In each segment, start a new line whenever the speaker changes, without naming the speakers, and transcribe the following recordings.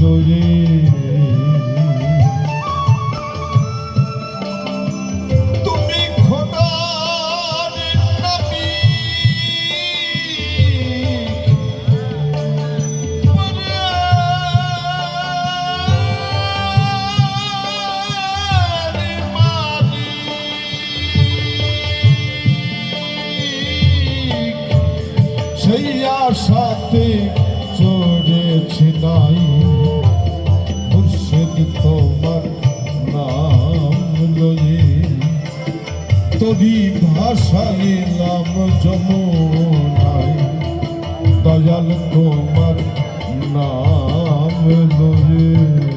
লয়ে তুমি খোদার নবী সেই তরি ভাষাইলাম যমুনায় দয়াল তোমার নাম লয়ে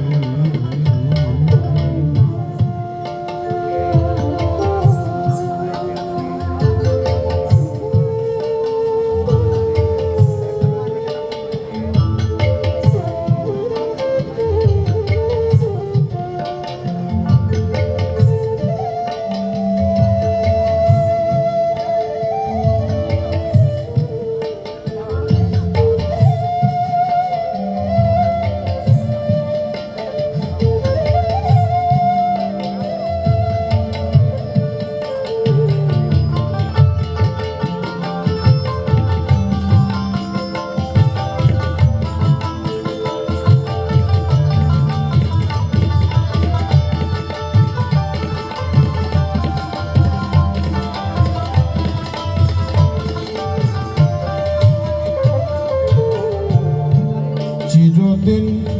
Thank you.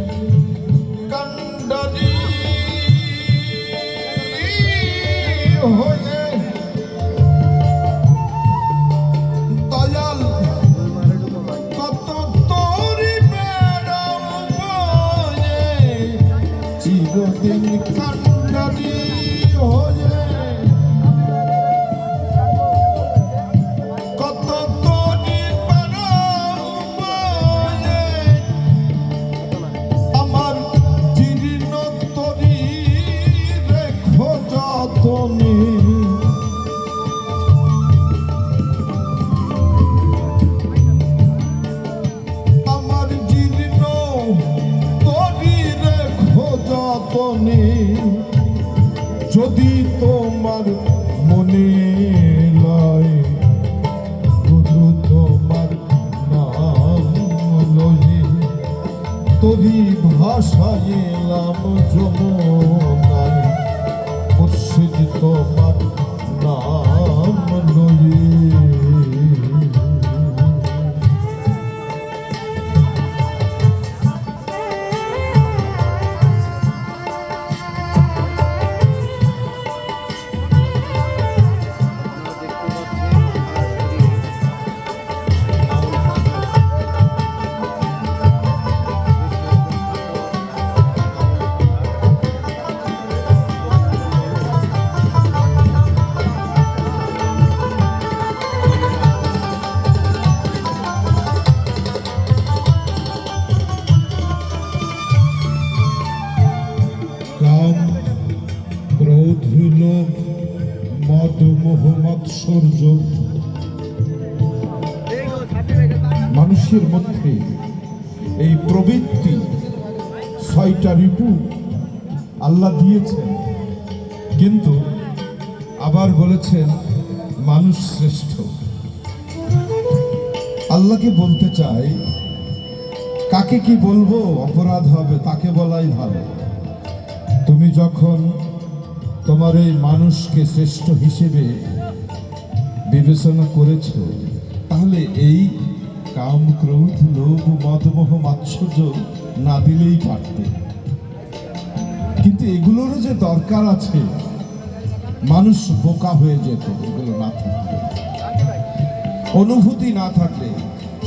যতনে যদি তোমার মনে লয় গুরু তোমার নাম লয়ে তোরি ভাষায় এলাম যমুনায়। মুর্শিদ তোমার নাম লয়ে মানুষের মধ্যে এই প্রবৃত্তি ছয়টা রিপু আল্লাহ দিয়েছেন। কিন্তু আবার বলেছেন, মানুষ শ্রেষ্ঠ। আল্লাহকে বলতে চাই, কাকে কি বলব? অপরাধ হবে, তাকে বলাই ভালো। তুমি যখন তোমার এই মানুষকে শ্রেষ্ঠ হিসেবে বিবেচনা করেছ? তাহলে এই কাম ক্রোধ লোভ, মদমোহ, মাৎসর্য না দিলেই পারতে। কিন্তু এগুলোরও যে দরকার আছে, মানুষ বোকা হয়ে যেত, এগুলো না থাকলে। অনুভূতি না থাকলে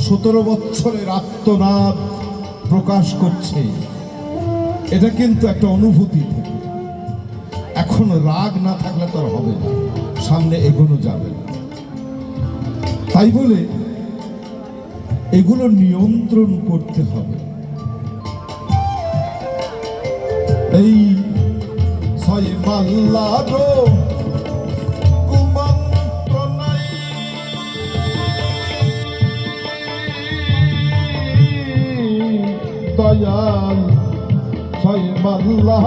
সতেরো বছরের আত্মনাদ প্রকাশ করছে। এটা কিন্তু একটা অনুভূতি থেকে। এখন রাগ না থাকলে তো হবে না, সামনে এগোনো যাবে না। তাই বলে এগুলো নিয়ন্ত্রণ করতে হবে। এই ছয় কুমন্ত্রণাই দয়াল ছয় মাল্লাহ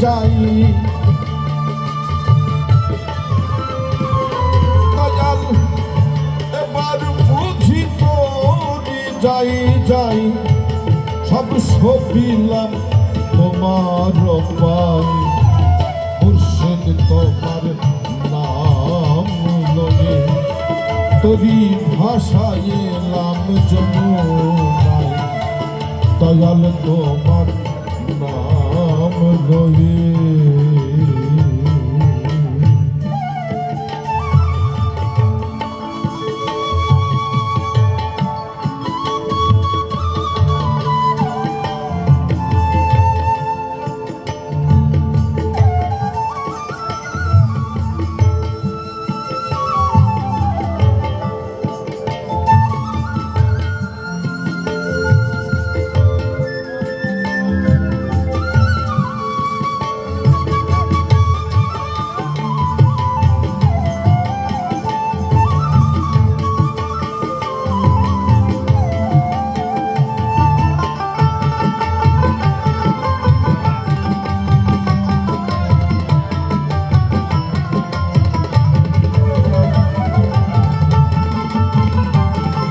যাই। দয়াল, এবার বুঝি তোরি যাই যাই। সব সবিলাম তোমার পাই। মুর্শিদ তোমার নাম লয়ে তরি ভাষায় এলাম যমুনায়। দয়াল তোমার Govinda.